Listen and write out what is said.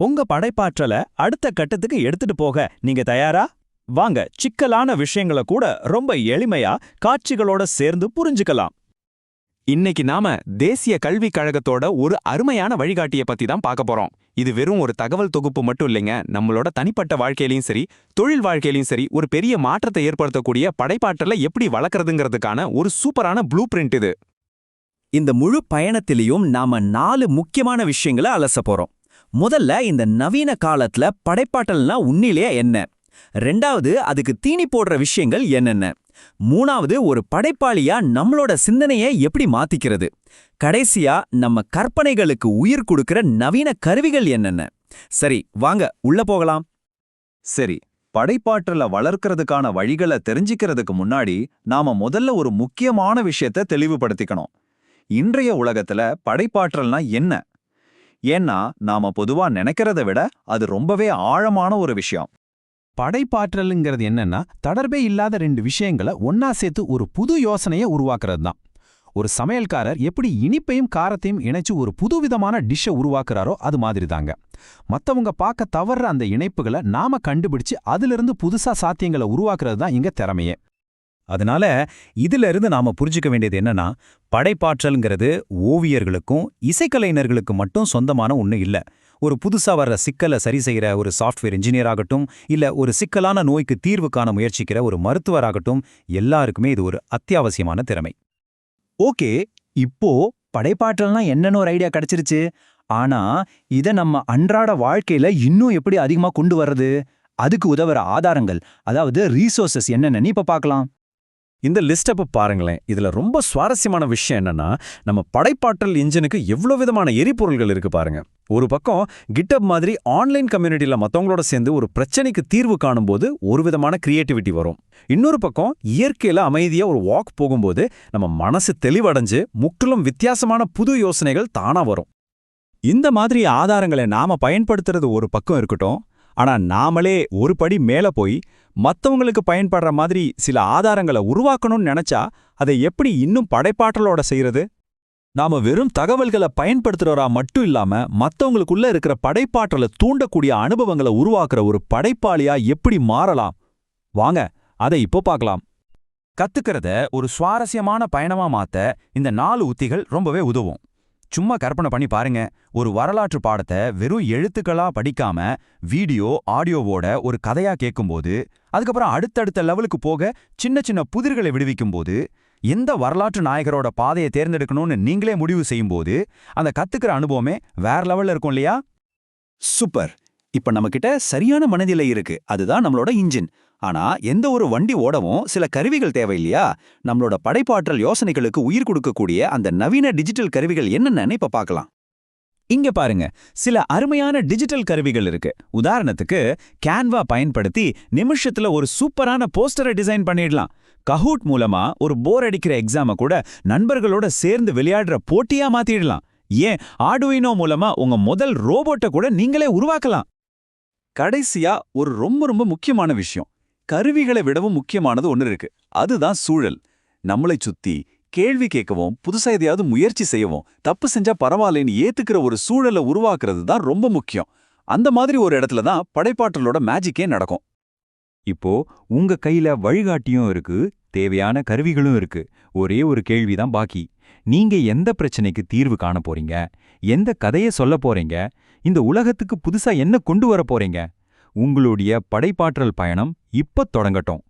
உங்க படைப்பாற்றல அடுத்த கட்டத்துக்கு எடுத்துட்டு போக நீங்க தயாரா? வாங்க சிக்கலான விஷயங்கள கூட ரொம்ப எளிமையா காட்சிகளோட சேர்ந்து புரிஞ்சுக்கலாம். இன்னைக்கு நாம தேசிய கல்விக் கழகத்தோட ஒரு அருமையான வழிகாட்டிய பத்தி தான் பார்க்க போறோம். இது வெறும் ஒரு தகவல் தொகுப்பு மட்டும் இல்லைங்க. நம்மளோட தனிப்பட்ட வாழ்க்கையிலயும் சரி தொழில் வாழ்க்கையிலயும் சரி ஒரு பெரிய மாற்றத்தை ஏற்படுத்தக்கூடிய படைப்பாற்றலை எப்படி வளர்க்கறதுங்கிறதுக்கான ஒரு சூப்பரான ப்ளூ பிரிண்ட் இது. இந்த முழு பயணத்திலையும் நாம நாலு முக்கியமான விஷயங்களை அலச போறோம். முதல்ல இந்த நவீன காலத்துல படைப்பாற்றல்னா உண்மையிலேயே என்ன? ரெண்டாவது அதுக்கு தீனி போடுற விஷயங்கள் என்னென்ன? மூணாவது ஒரு படைப்பாளியா நம்மளோட சிந்தனையை எப்படி மாத்திக்கிறது? கடைசியா நம்ம கற்பனைகளுக்கு உயிர் கொடுக்கிற நவீன கருவிகள் என்னென்ன? சரி வாங்க உள்ள போகலாம். சரி படைப்பாற்றல வளர்க்கறதுக்கான வழிகளை தெரிஞ்சுக்கிறதுக்கு முன்னாடி நாம முதல்ல ஒரு முக்கியமான விஷயத்த தெளிவுபடுத்திக்கணும். இன்றைய உலகத்துல படைப்பாற்றல்னா என்ன? ஏன்னா நாம பொதுவா நினைக்கிறத விட அது ரொம்பவே ஆழமான ஒரு விஷயம். படைப்பாற்றலுங்கிறது என்னன்னா தொடர்பே இல்லாத ரெண்டு விஷயங்களை ஒன்னா சேர்த்து ஒரு புது யோசனையை உருவாக்குறது தான் ஒரு சமையல்காரர் எப்படி இனிப்பையும் காரத்தையும் இணைச்சு ஒரு புதுவிதமான டிஷ்ஷை உருவாக்குறாரோ அது மாதிரி தாங்க மத்தவங்க பார்க்க தவறுற அந்த இணைப்புகளை நாம கண்டுபிடிச்சு அதிலிருந்து புதுசா சாத்தியங்களை உருவாக்குறது தான் இங்க திறமையே. அதனால இதுல இருந்து நாம புரிஞ்சுக்க வேண்டியது என்னன்னா படைப்பாற்றல்ங்கிறது ஓவியர்களுக்கும் இசைக்கலைஞர்களுக்கு மட்டும் சொந்தமான ஒண்ணு இல்ல. ஒரு புதுசா வர்ற சிக்கலை சரி செய்யற ஒரு சாஃப்ட்வேர் இன்ஜினியர் ஆகட்டும் இல்ல ஒரு சிக்கலான நோய்க்கு தீர்வு காண முயற்சிக்கிற ஒரு மருத்துவராகட்டும் எல்லாருக்குமே இது ஒரு அத்தியாவசியமான திறமை. ஓகே இப்போ படைப்பாற்றல்னா என்னென்ன ஒரு ஐடியா கிடைச்சிருச்சு. ஆனா இத நம்ம அன்றாட வாழ்க்கையில இன்னும் எப்படி அதிகமா கொண்டு வர்றது? அதுக்கு உதவுற ஆதாரங்கள் அதாவது ரீசோர்சஸ் என்னென்னு இப்ப பார்க்கலாம். இந்த லிஸ்ட் அப்ப பாருங்களேன். இதுல ரொம்ப சுவாரஸ்யமான விஷயம் என்னன்னா நம்ம படைப்பாற்றல் இன்ஜினுக்கு எவ்வளோ விதமான எரிபொருள்கள் இருக்கு பாருங்க. ஒரு பக்கம் கிட்டப் மாதிரி ஆன்லைன் கம்யூனிட்டியில் மத்தவங்களோட சேர்ந்து ஒரு பிரச்சனைக்கு தீர்வு காணும்போது ஒரு விதமான கிரியேட்டிவிட்டி வரும். இன்னொரு பக்கம் இயற்கையில அமைதியா ஒரு வாக் போகும்போது நம்ம மனசு தெளிவடைஞ்சு முற்றிலும் வித்தியாசமான புது யோசனைகள் தானா வரும். இந்த மாதிரி ஆதாரங்களை நாம பயன்படுத்துறது ஒரு பக்கம் இருக்கட்டும் ஆனா நாமளே ஒரு படி மேல போய் மத்தவங்களுக்கு பயன்படுற மாதிரி சில ஆதாரங்களை உருவாக்கணும்னு நினைச்சா அதை எப்படி இன்னும் படைப்பாற்றலோட செய்யறது நாம வெறும் தகவல்களை பயன்படுத்துறவரா மட்டும் இல்லாம மத்தவங்களுக்குள்ள இருக்கிற படைப்பாற்றலை தூண்டக்கூடிய அனுபவங்களை உருவாக்குற ஒரு படைப்பாளியா எப்படி மாறலாம்? வாங்க அதை இப்போ பார்க்கலாம். கத்துக்கிறத ஒரு சுவாரஸ்யமான பயணமா மாத்த இந்த நாலு உத்திகள் ரொம்பவே உதவும். சும்மா கற்பனை பண்ணி பாருங்க. ஒரு வரலாற்று பாடத்தை வெறும் எழுத்துக்களா படிக்காம வீடியோ ஆடியோவோட ஒரு கதையா கேட்கும்போது அதுக்கப்புறம் அடுத்தடுத்த லெவலுக்கு போக சின்ன சின்ன புதிர்களை விடுவிக்கும்போது எந்த வரலாற்று நாயகரோட பாதையை தேர்ந்தெடுக்கணும்னு நீங்களே முடிவு செய்யும்போது அந்த கத்துக்கிற அனுபவமே வேற லெவல்ல இருக்கும் இல்லையா? சூப்பர். இப்ப நம்மகிட்ட சரியான மனநிலை இருக்கு. அதுதான் நம்மளோட இன்ஜின் ஆனா எந்த ஒரு வண்டி ஓடவும் சில கருவிகள் தேவை இல்லையா நம்மளோட படைப்பாற்றல் யோசனைகளுக்கு உயிர் கொடுக்கக்கூடிய அந்த நவீன டிஜிட்டல் கருவிகள் என்னென்னு இப்ப பார்க்கலாம். இங்க பாருங்க. சில அருமையான டிஜிட்டல் கருவிகள் இருக்கு. உதாரணத்துக்கு கேன்வா பயன்படுத்தி நிமிஷத்துல ஒரு சூப்பரான போஸ்டரை டிசைன் பண்ணிடலாம். கஹூட் மூலமா ஒரு போர் அடிக்கிற எக்ஸாம கூட நண்பர்களோட சேர்ந்து விளையாடுற போட்டியா மாத்திடலாம். ஏன்? ஆடுவினோ மூலமா உங்க முதல் ரோபோட்டை கூட நீங்களே உருவாக்கலாம். கடைசியா ஒரு ரொம்ப ரொம்ப முக்கியமான விஷயம். கருவிகளை விடவும் முக்கியமானது ஒன்று இருக்கு. அதுதான் சூழல். நம்மளை சுத்தி கேள்வி கேட்கவும் புதுசா எதையாவது முயற்சி செய்யவும் தப்பு செஞ்சா பரவாயில்லைன்னு ஏத்துக்கிற ஒரு சூழலை உருவாக்குறது தான் ரொம்ப முக்கியம். அந்த மாதிரி ஒரு இடத்துல தான் படைப்பாற்றலோட மேஜிக்கே நடக்கும். இப்போ உங்க கையில வழிகாட்டியும் இருக்கு தேவையான கருவிகளும் இருக்கு. ஒரே ஒரு கேள்விதான் பாக்கி. நீங்க எந்த பிரச்சனைக்கு தீர்வு காண போறீங்க? எந்த கதையை சொல்ல போறீங்க? இந்த உலகத்துக்கு புதுசா என்ன கொண்டு வர போறீங்க? உங்களுடைய படைப்பாற்றல் பயணம் இப்ப தொடங்கட்டும்.